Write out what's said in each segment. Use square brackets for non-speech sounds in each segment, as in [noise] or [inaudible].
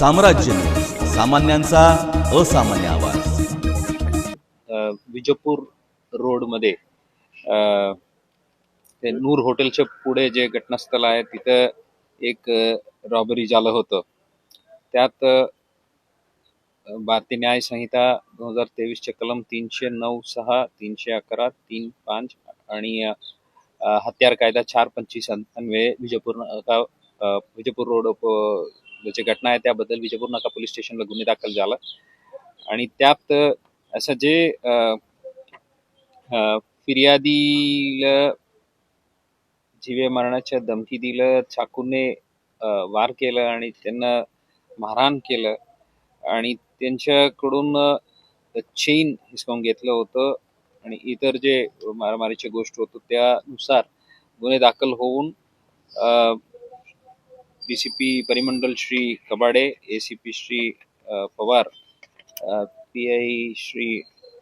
साम्राज्य. सामान्यांचा असामान्य आवाज. विजयपूर रोडमध्ये ते नूर हॉटेलच्या पुढे जे घटनास्थळ आहे तिथं एक रॉबरी झालं होतं. त्यात भारतीय न्याय संहिता दोन हजार तेवीसचे कलम तीनशे नऊ सहा तीनशे अकरा तीन पाच आणि हत्यार कायदा चार पंचवीस अन्वये विजयपूर विजयपूर रोड जे घटना आहे त्याबद्दल विजयपूर नाका पोलीस स्टेशनला गुन्हे दाखल झाला. आणि त्यात असं जे फिर्यादीला जीवे मारण्याच्या धमकी दिलं चाकूने वार केलं आणि त्यांना मारहाण केलं आणि त्यांच्याकडून चेन हिसकावून घेतलं होतं आणि इतर जे मारामारीचे गोष्ट होतं त्यानुसार गुन्हे दाखल होऊन डी सी पी परिमंडल Shri Kabade A C P Shri Pawar P I Shri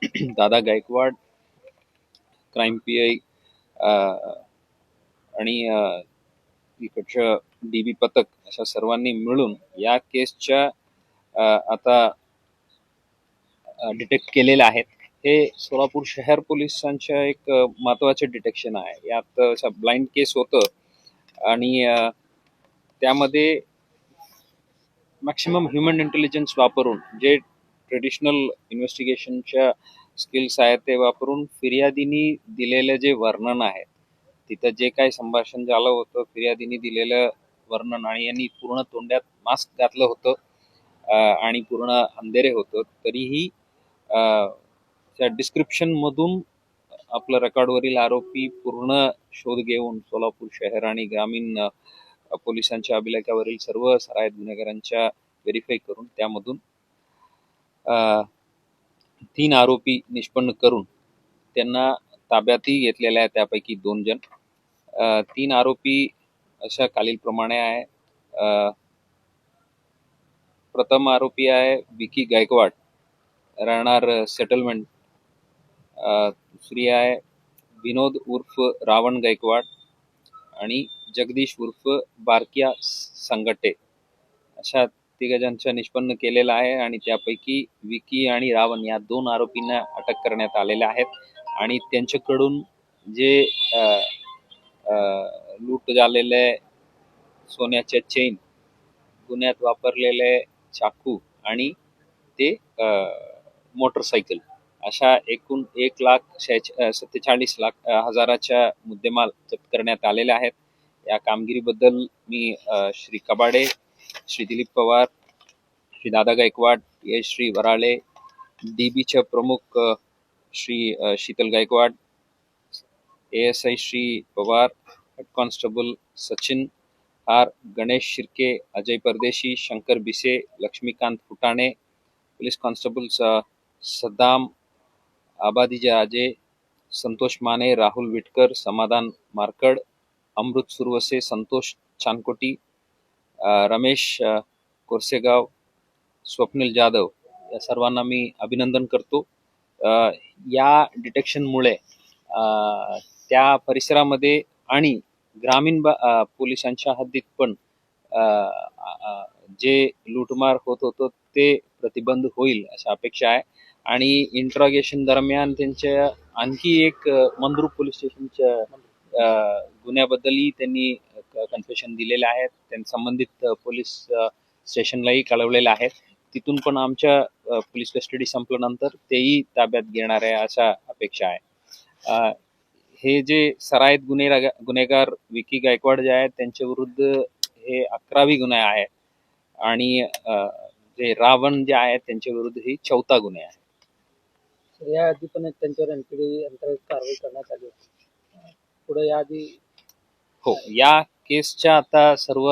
[clears throat] Dada Gaikwad crime P I आणि इकडचं डी बी पथक अशा सर्वांनी मिळून या केसच्या आता डिटेक्ट केलेल्या आहेत. हे सोलापूर शहर पोलिसांच्या एक महत्त्वाचे डिटेक्शन आहे. यात अशा ब्लाइंड केस होतं आणि त्यामध्ये मॅक्सिमम ह्युमन इंटेलिजन्स वापरून जे ट्रेडिशनल इन्व्हेस्टिगेशनच्या स्किल्स आहेत ते वापरून फिर्यादीनी दिलेलं जे वर्णन आहे तिथं जे काही संभाषण झालं होतं फिर्यादीनी दिलेलं वर्णन आणि यांनी पूर्ण तोंडात मास्क घातलं होतं आणि पूर्ण अंधेरे होतं तरीही त्या डिस्क्रिप्शन मधून आपलं रेकॉर्डवरील आरोपी पूर्ण शोध घेऊन सोलापूर शहर आणि ग्रामीण पोलिसांच्या अभिलेखावरील सर्व सरायत गुन्हेगारांच्या व्हेरीफाय करून त्यामधून अं, तीन आरोपी निष्पन्न करून त्यांना ताब्यातही घेतलेल्या आहे त्यापैकी दोन जण. तीन आरोपी अशा खालीलप्रमाणे आहे. अं, प्रथम आरोपी आहे विकी गायकवाड. राहणार सेटलमेंट दुसरी आहे विनोद उर्फ रावण गायकवाड. आणि जगदीश उर्फ बारकिया संगटे. अशा तिघजांच्या निष्पन्न केलेलं आहे आणि त्यापैकी विकी आणि रावण या दोन आरोपींना अटक करण्यात आलेल्या आहेत. आणि त्यांच्याकडून जे लूट झालेले सोन्याच्या चेन गुन्ह्यात वापरलेले चाकू आणि ते मोटरसायकल अशा एकूण एक लाख शेहेच- सत्तेचाळीस लाख हजाराच्या मुद्देमाल जप्त करण्यात आलेल्या आहेत. या कामगिरीबद्दल मी श्री कबाडे श्री दिलीप पवार श्री दादा गायकवाड ये श्री वराळे डी बीच्या प्रमुख Shri Sheetal Gaikwad A S I Shri Pawar head constable Sachin R Ganesh Shirke Ajay Pardeshi Shankar Bise Laxmikant Futane police constables Saddam आबादीजे आजे संतोष माने राहुल विटकर समाधान मारकड अमृत सुरवसे संतोष छानकोटी रमेश कोरसेगाव स्वप्नील जाधव या सर्वांना मी अभिनंदन करतो. या डिटेक्शनमुळे त्या परिसरामध्ये आणि ग्रामीण बा- पोलिसांच्या हद्दीत पण जे लूटमार होत होतं ते प्रतिबंध होईल अशा अपेक्षा आहे. आणि इंट्रॉगेशन दरम्यान त्यांच्या आणखी एक अ, मंद्रुप पोलीस स्टेशनच्या गुन्ह्याबद्दलही त्यांनी कन्फेशन दिलेले आहेत. त्यांनी संबंधित पोलीस स्टेशनलाही कळवलेलं आहे तिथून पण आमच्या पोलीस कस्टडी संपल्यानंतर तेही ताब्यात घेणार आहे अशा अपेक्षा आहे. हे जे सराईत गुन्हे गुन्हेगार विकी गायकवाड जे आहेत त्यांच्या विरुद्ध हे अकरावी गुन्हे आहे आणि जे रावण जे आहेत त्यांच्या विरुद्ध ही चौथा गुन्हे आहे या याआधी पण त्यांच्यावर एनपीडी अंतर्गत कारवाई करण्यात आली होती. पुढे याआधी हो या केसच्या आता सर्व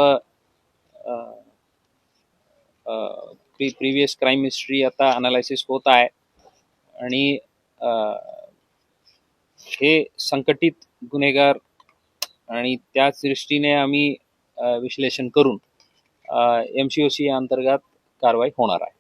प्री प्रिव्हियस क्राईम हिस्ट्री आता अनालायसिस होत आहे. आणि हे संकटित गुन्हेगार आणि त्याच दृष्टीने आम्ही विश्लेषण करून एम सी ओ सी अंतर्गत कारवाई होणार आहे.